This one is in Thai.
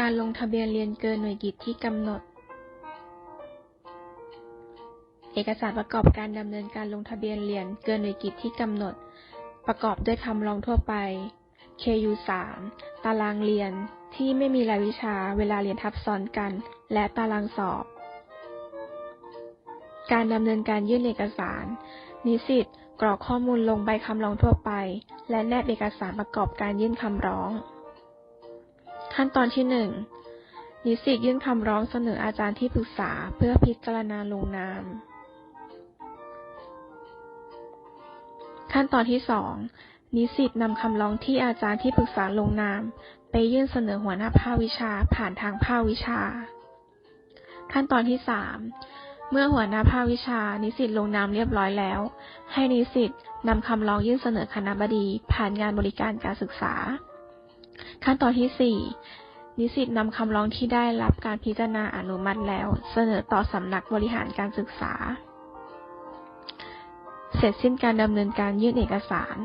การลงทะเบียนเรียนเกินหน่วยกิตที่กำหนด เอกสารประกอบการดำเนินการลงทะเบียนเรียนเกินหน่วยกิตที่กำหนด ประกอบด้วยคำร้องทั่วไป KU 3ตารางเรียนที่ไม่มีรายวิชาเวลาเรียนทับซ้อนกัน และตารางสอบ การดำเนินการยื่นเอกสาร นิสิตกรอกข้อมูลลงใบคำร้องทั่วไป และแนบเอกสารประกอบการยื่นคำร้อง ขั้นตอนที่1นิสิตยื่นคำร้องเสนออาจารย์ที่ปรึกษาเพื่อพิจารณาลงนาม ขั้นตอนที่2นิสิตนำคำร้องที่อาจารย์ที่ปรึกษาลงนาม ไปยื่นเสนอหัวหน้าภาควิชาผ่านทางภาควิชา ขั้นตอนที่3เมื่อหัวหน้าภาควิชา นิสิตลงนามเรียบร้อยแล้ว ให้นิสิตนำคำร้องยื่นเสนอคณะบดี ผ่านงานบริการการศึกษา ขั้นตอนที่ 4 นิสิตนำคำร้องที่ได้รับการพิจารณาอนุมัติแล้ว เสนอต่อสำนักบริหารการศึกษา เสร็จสิ้นการดำเนินการยื่นเอกสาร